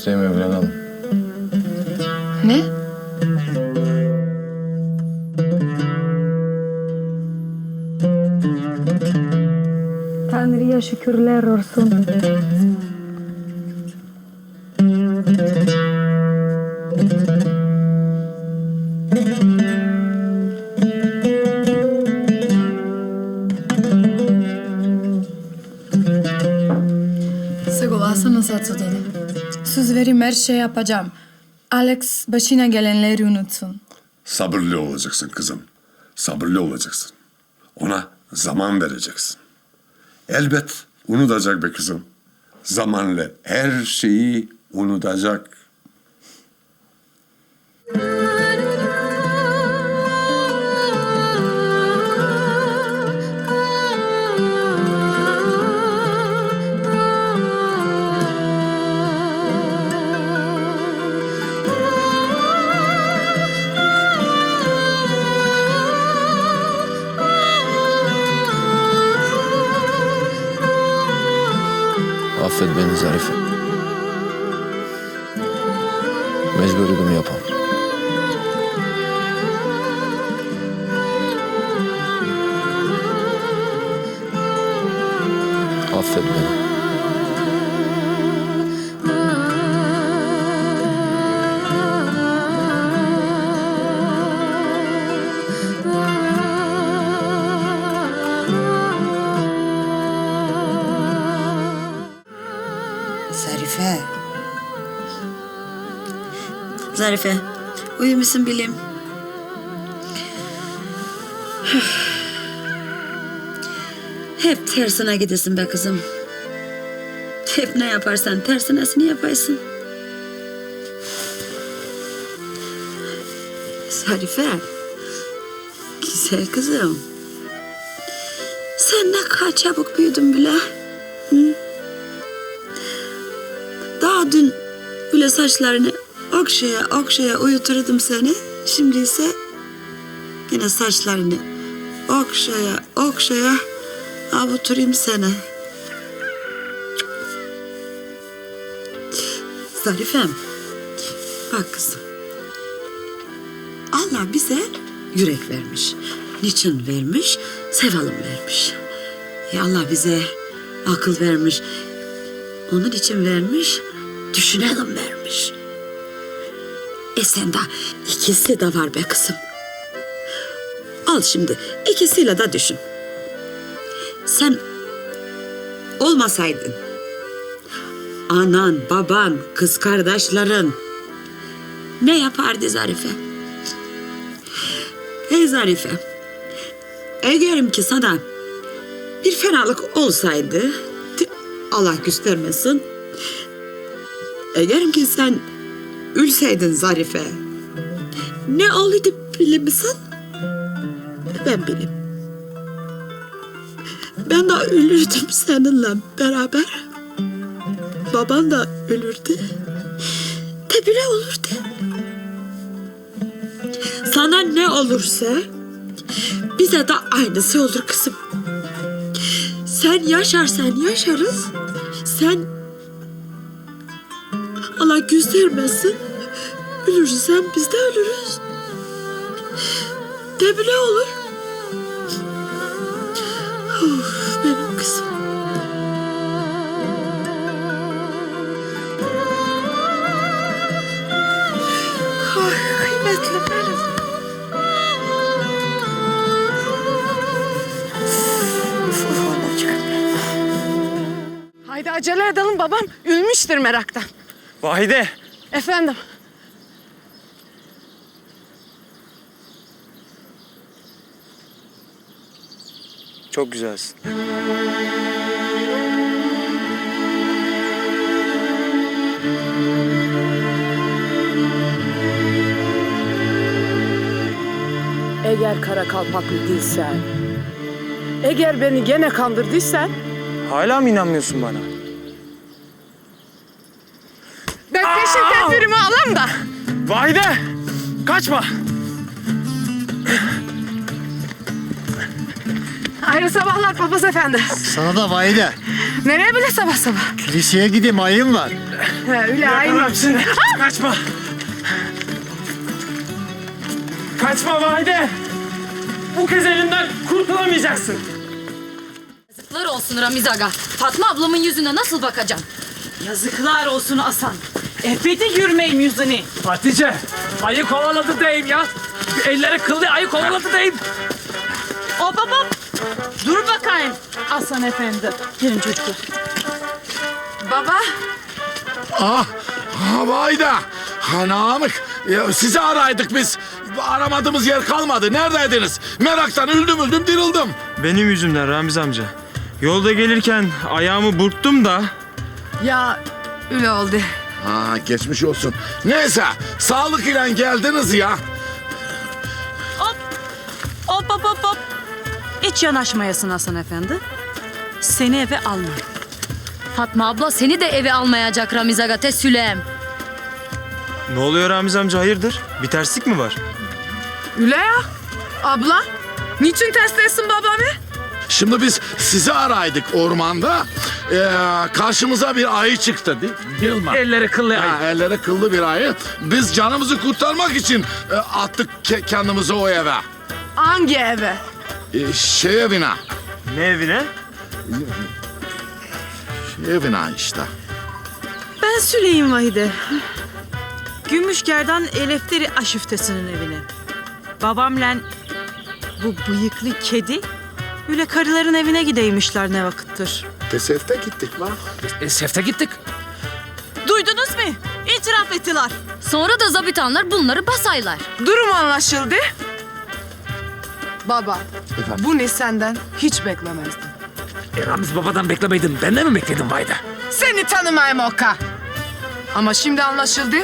İsteyim evlenelim. Ne? Tanrı'ya şükürler olsun. Her şey yapacağım. Alex başına gelenleri unutsun. Sabırlı olacaksın kızım. Sabırlı olacaksın. Ona zaman vereceksin. Elbet unutacak be kızım. Zamanla her şeyi unutacak. Affet beni Zarife. Mecburiydim yapan. Affet Zarife, uyumuşsun bilim. Hep tersine gidesin be kızım. Hep ne yaparsan tersinesini yaparsın. Zarife, güzel kızım. Sen ne kadar çabuk büyüdün bile. Daha dün böyle saçlarını okşaya okşaya uyuturdum seni. Şimdi ise yine saçlarını okşaya okşaya avuturayım seni. Zarifem, bak kızım. Allah bize yürek vermiş. Niçin vermiş? Sevalım vermiş. Ya Allah bize akıl vermiş. Onun için vermiş, düşünelim vermiş. E sen de ikisi de var be kızım. Al şimdi ikisiyle de düşün. Sen olmasaydın, anan, baban, kız kardeşlerin ne yapardı Zarife? Hey Zarife, eğerim ki sana bir fenalık olsaydı, Allah göstermesin. Eğer ki sen ülseydin Zarife, ne olurdu bilir misin? Ben bileyim. Ben de ölürdüm seninle beraber. Baban da ölürdü. De bile olurdu. Sana ne olursa bize de aynısı olur kızım. Sen yaşarsan yaşarız. Sen Allah göstermesin. Ölürsen biz de ölürüz. De bile olur. Benim kızım. Haydi acele edelim babam. Ülmüştür meraktan. Vahide. Efendim. Çok güzelsin. Eğer kara kalpaklı değilsen, eğer beni gene kandırdıysan, Hala mı inanmıyorsun bana? Peşin tedbirimi alayım da. Vahide! Kaçma! Ay Hayırlı sabahlar papaz efendi. Sana da Vahide. Nereye bile sabah sabah? Kiliseye gideyim ayım var. Ha, öyle. Yakalarım seni. Kaçma. Kaçma Vahide. Bu kez elimden kurtulamayacaksın. Yazıklar olsun Ramiz Aga. Fatma ablamın yüzüne nasıl bakacağım? Yazıklar olsun Hasan. Epeyde yürümeyim yüzünü. Hatice, ayı kovaladı deyim ya. Elleri kıldı, ayı kovaladı deyim. Hop hop hop. Dur bakayım Hasan efendi. Gelin çocuklar. Baba. Ah, havayda. Ha Namık, ya sizi araydık biz. Aramadığımız yer kalmadı. Neredeydiniz? Meraktan öldüm öldüm dirildim. Benim yüzümden Ramiz amca. Yolda gelirken ayağımı burktum da Ya öyle oldu. Ha geçmiş olsun. Neyse, sağlık ile geldiniz ya. Hop. Hop hop hop hop. Hiç yanaşmayasın Hasan efendi. Seni eve alma. Fatma abla seni de eve almayacak Ramiz Aga tesülem. ne oluyor Ramiz amca hayırdır? Bir terslik mi var? Öyle ya. Abla. Niçin terslesin babamı? Şimdi biz sizi araydık ormanda. Ee, karşımıza bir ayı çıktı değil, mi? Elleri kıllı ayı. Ha, elleri kıllı bir ayı. Biz canımızı kurtarmak için e, attık ke- kendimizi o eve. Hangi eve? E, şey evine. Ne evine? Şey evine işte. Ben Süleyim Vahide. Gümüşger'den Elefteri Aşiftesi'nin evine. Babamla bu bıyıklı kedi öyle karıların evine gideymişler ne vakittir. Tesefte gittik lan. E, sefte gittik. Duydunuz mu? İtiraf ettiler. Sonra da zabitanlar bunları basaylar. Durum anlaşıldı. Baba. Bu ne senden hiç beklemezdim. E, Ramiz babadan beklemeydin. Benden mi bekledin Vayda? Seni tanımayım Oka. Ama şimdi anlaşıldı.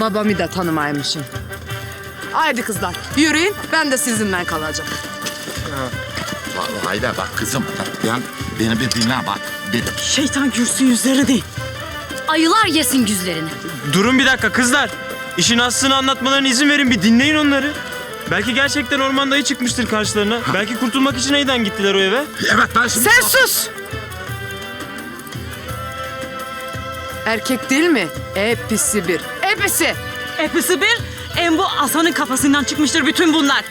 Babamı da tanımaymışım. Haydi kızlar yürüyün ben de sizinle kalacağım. Va- Vayda bak kızım. Ben, beni bir dinle bak. Bir, Şeytan gürsün yüzlerini. Ayılar yesin güzlerini. Durun bir dakika kızlar. İşin aslını anlatmalarına izin verin bir dinleyin onları. Belki gerçekten ormanda ayı çıkmıştır karşılarına. Belki kurtulmak için ayıdan gittiler o eve. evet ben şimdi... Sen sus! Erkek değil mi? Hepsi bir. Hepsi. Hepsi bir, en bu Hasan'ın kafasından çıkmıştır bütün bunlar.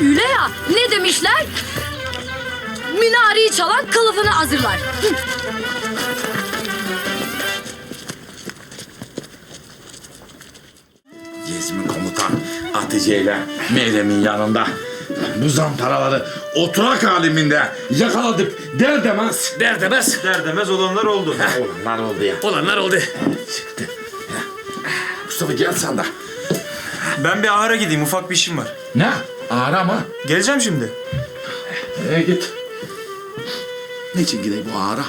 Üle ya ne demişler? Minareyi çalan kılıfını hazırlar. Gezmin komutan Hatice ile Meyrem'in yanında. Bu zamparaları oturak haliminde yakaladık der demez. Der demez. Der demez olanlar oldu. Olanlar oldu ya. Olanlar oldu. Çıktı. Mustafa gel sen de. Ben bir ahıra gideyim ufak bir işim var. Ne? Ağra mı? Geleceğim şimdi. Ee, git. Niçin gideyim bu ağra?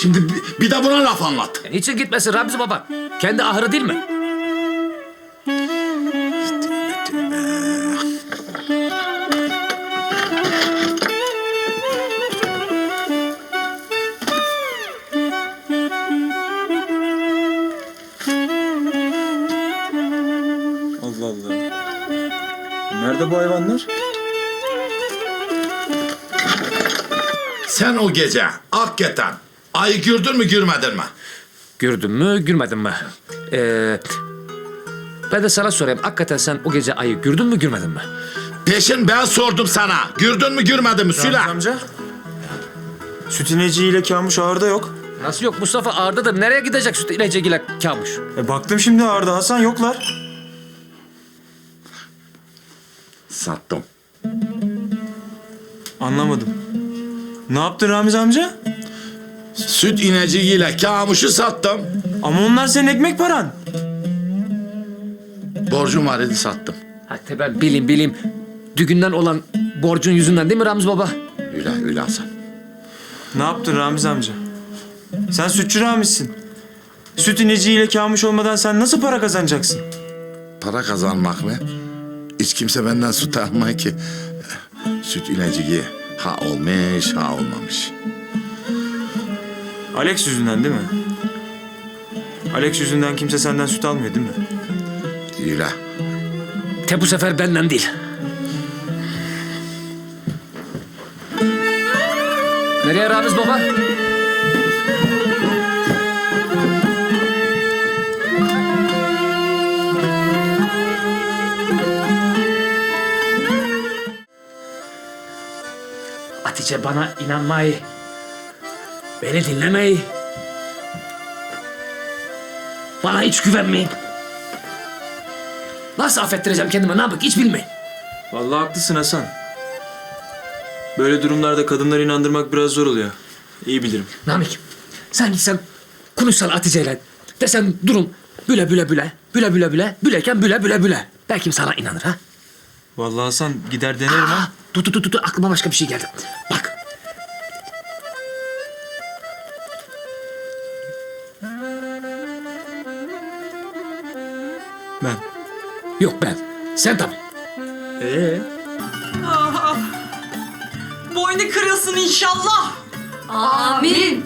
Şimdi bir, bir de buna laf anlat. E, Niçin gitmesin Ramiz baba? Kendi ahırı değil mi? Gece hakikaten ayı gördün mü görmedin mi? Gördün mü, görmedin mi? Ee, ben de sana sorayım. Hakikaten sen o gece ayı gördün mü, görmedin mi? Peşin ben sordum sana. Gördün mü görmedin mi? Ramiz amca. Süt ile Kamuş ağırda yok. Nasıl yok? Mustafa ağırdadır. Nereye gidecek süt ileceğiyle kamuş? E baktım şimdi ağırda Hasan yoklar. Sattım. Anlamadım. Ne yaptın Ramiz amca? Süt ineciğiyle kamuşu sattım. Ama onlar senin ekmek paran. Borcum var idi sattım. Hatta ben bileyim bileyim. Düğünden olan borcun yüzünden değil mi Ramiz baba? Öyle öyle Hasan. Ne yaptın Ramiz amca? Sen sütçü Ramiz'sin. Süt ineciğiyle Kamuş olmadan sen nasıl para kazanacaksın? Para kazanmak mı? Hiç kimse benden süt almıyor ki. Süt ineciği Ha olmuş ha olmamış. Alex yüzünden değil mi? Alex yüzünden kimse senden süt almıyor değil mi? Değil ha. Te bu sefer benden değil. Nereye Ramiz baba? Hatice bana inanmayı, beni dinlemeyi, bana hiç güvenmeyin. Nasıl affettireceğim kendime ne yapayım hiç bilmeyin. Vallahi haklısın Hasan. Böyle durumlarda kadınları inandırmak biraz zor oluyor. İyi bilirim. Namık sen gitsen konuşsan Hatice'yle desen durum büle büle büle büle büle büle büleken büle büle büle. Belki sana inanır ha. Vallahi Hasan gider denerim ha. Ah, dur dur dur dur aklıma başka bir şey geldi. Bak. Ben. Yok ben. Sen tabii. Ee? Boynu kırılsın inşallah. Amin.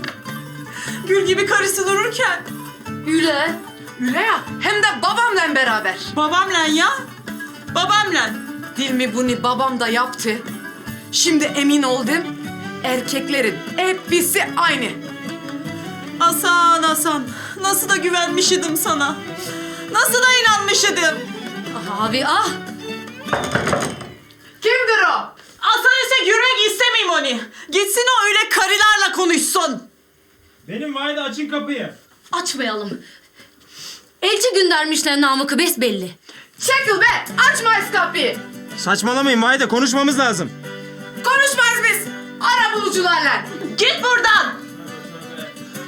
Gül gibi karısı dururken. Üle. Üle ya hem de babamla beraber. Babamla ya. Babamla. Dilmi bunu babam da yaptı. Şimdi emin oldum. Erkeklerin hepsi aynı. Hasan Hasan. Nasıl da güvenmişidim sana. Nasıl da inanmışydım. Abi ah. Kimdir o? Hasan ise yürümek istemeyeyim onu. Gitsin o öyle karılarla konuşsun. Benim Vahide açın kapıyı. Açmayalım. Elçi göndermişler Namık'ı besbelli. Çekil be açmayız kapıyı. Saçmalamayın Vahide konuşmamız lazım. Konuşmaz biz. Ara bulucularla. Git buradan.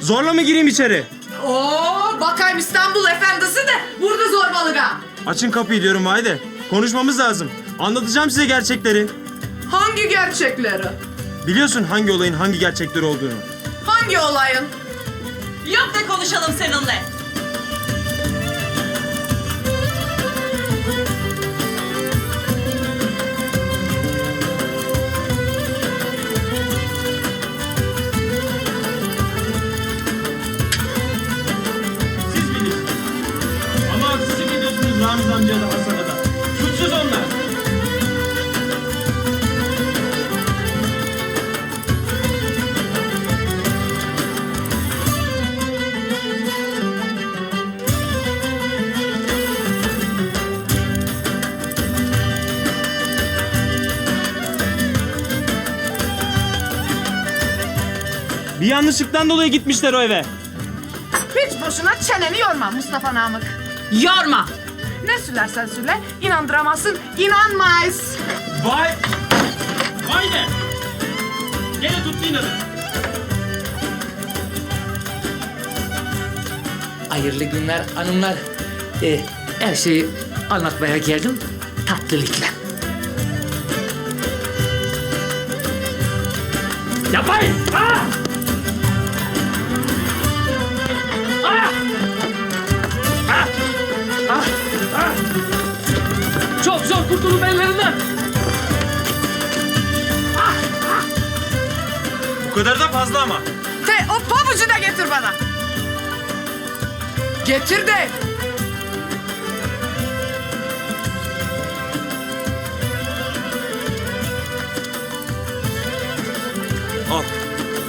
Zorla mı gireyim içeri? Oo bakayım İstanbul efendisi de burada zorbalığa. Açın kapıyı diyorum Vahide. Konuşmamız lazım. Anlatacağım size gerçekleri. Hangi gerçekleri? Biliyorsun hangi olayın hangi gerçekleri olduğunu. Hangi olayın? Yok da konuşalım seninle. Ediyorsunuz Ramiz amcaya da Hasan'a da. Suçsuz onlar. Bir yanlışlıktan dolayı gitmişler o eve. Hiç boşuna çeneni yorma Mustafa Namık. Yorma. Ne söylersen söyle inandıramazsın inanmayız. Vay! Vay de! Gene tuttu inadı. Hayırlı günler hanımlar. Ee, her şeyi anlatmaya geldim tatlılıkla. Yapmayın! Ah! Kurtulup ellerinden. Bu kadar da fazla ama. Te o pabucu da getir bana. Getir de. Al.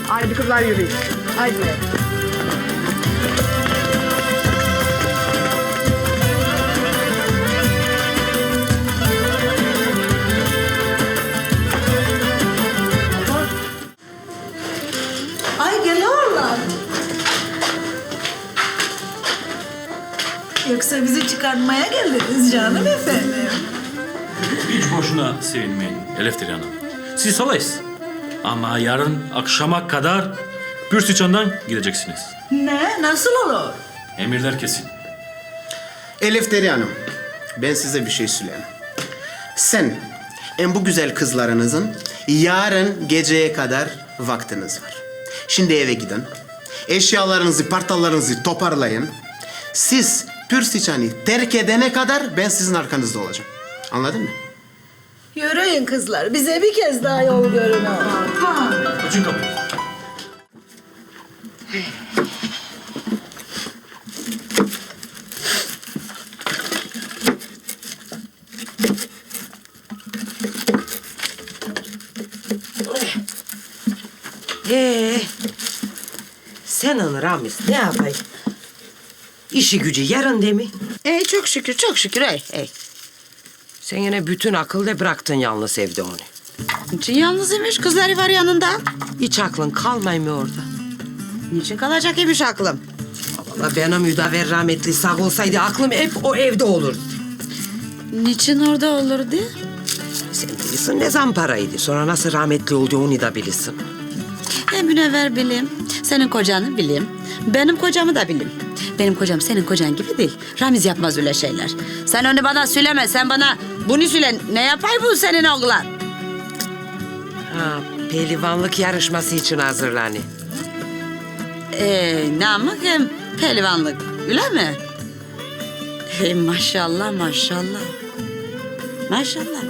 Haydi kızlar yürüyün. Haydi. Yoksa bizi çıkartmaya geldiniz canım efendim. Hiç boşuna sevinmeyin Eleftir Hanım. Siz salayız. Ama yarın akşama kadar Pürsüçan'dan gideceksiniz. Ne? Nasıl olur? Emirler kesin. Elif Deri Hanım, ben size bir şey söyleyeyim. Sen, en bu güzel kızlarınızın yarın geceye kadar vaktiniz var. Şimdi eve gidin. Eşyalarınızı, partallarınızı toparlayın. Siz Pürsiçan'ı terk edene kadar ben sizin arkanızda olacağım. Anladın mı? Yürüyün kızlar. Bize bir kez daha yol görün. Açın kapıyı. Ee, senin Ramiz ne yapayım? İşi gücü yarın değil mi? Ee, çok şükür, çok şükür. Ey, ey. Sen yine bütün akılla bıraktın yalnız evde onu. Niçin yalnız imiş? Kızları var yanında. Hiç aklın kalmay mı orada? Niçin kalacak imiş aklım? Valla benim müdaver rahmetli sağ olsaydı aklım hep o evde olurdu. Niçin orada olurdu? Sen bilirsin ne zamparaydı. Sonra nasıl rahmetli oldu onu da bilirsin. Hem münevver bileyim. Senin kocanı bileyim. Benim kocamı da bileyim. Benim kocam senin kocan gibi değil. Ramiz yapmaz öyle şeyler. Sen onu bana söyleme. Sen bana bunu söyle. Ne yapay bu senin oğlan? Ha, pehlivanlık yarışması için hazırlanıyor. Ee, namık hem pehlivanlık. Öyle mi? Hey maşallah maşallah. Maşallah.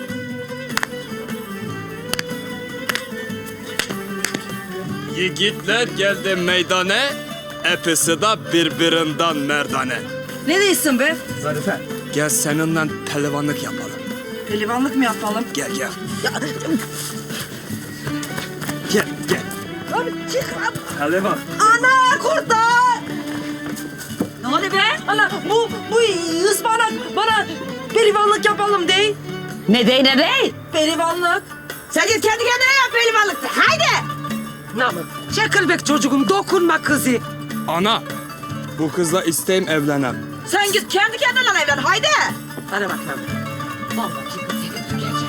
Yiğitler geldi meydana, hepsi de birbirinden merdane. Ne diyorsun be? Zarife. Gel seninle pehlivanlık yapalım. Pelivanlık mı yapalım? Gel gel. Gel gel. Abi çık lan. Pehlivan. Ana kurtar! Ne oluyor be? Ana bu bu ıspanak bana pelivanlık yapalım dey. Ne dey ne dey? Pelivanlık. Sen git kendi kendine yap pehlivanlık. Haydi. Namık. Çekil çocuğum dokunma kızı. Ana, bu kızla isteyim evlenem. Sen git kendi kendine evlen haydi. Bana bak Namık. Vallahi seni duyacağım.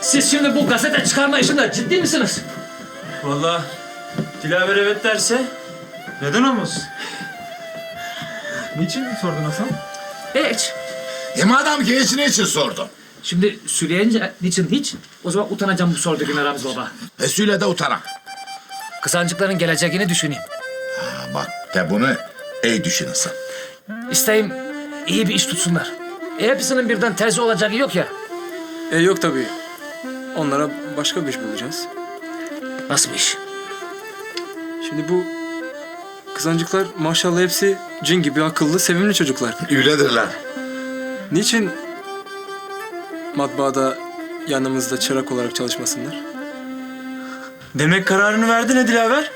Siz şimdi bu gazete çıkarma işinde ciddi misiniz? Vallahi Dilaver evet derse neden olmasın? Niçin sordun Hasan? Hiç. E madem ki hiç niçin sordun? Şimdi söyleyince niçin hiç? O zaman utanacağım bu sorduğuna Ramiz baba. E söyle de utanak. Kızancıkların geleceğini düşüneyim. Ha, bak de bunu iyi düşünürsün. İsteyim iyi bir iş tutsunlar. E, hepsinin birden terzi olacağı yok ya. E yok tabii. Onlara başka bir iş bulacağız. Nasıl bir iş? Şimdi bu kızancıklar maşallah hepsi cin gibi akıllı, sevimli çocuklar. Öyledirler. Niçin matbaada yanımızda çırak olarak çalışmasınlar? Demek kararını verdin ha Dilaver.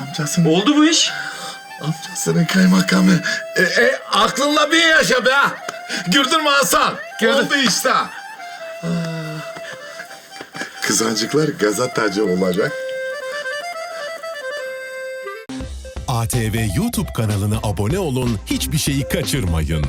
Amcasının, Oldu bu iş. amcasının kaymakamı. E, e, aklınla bir yaşa be. Gördün mü Hasan? Oldu işte. Kızancıklar gazeteci olacak. ATV YouTube kanalına abone olun, hiçbir şeyi kaçırmayın.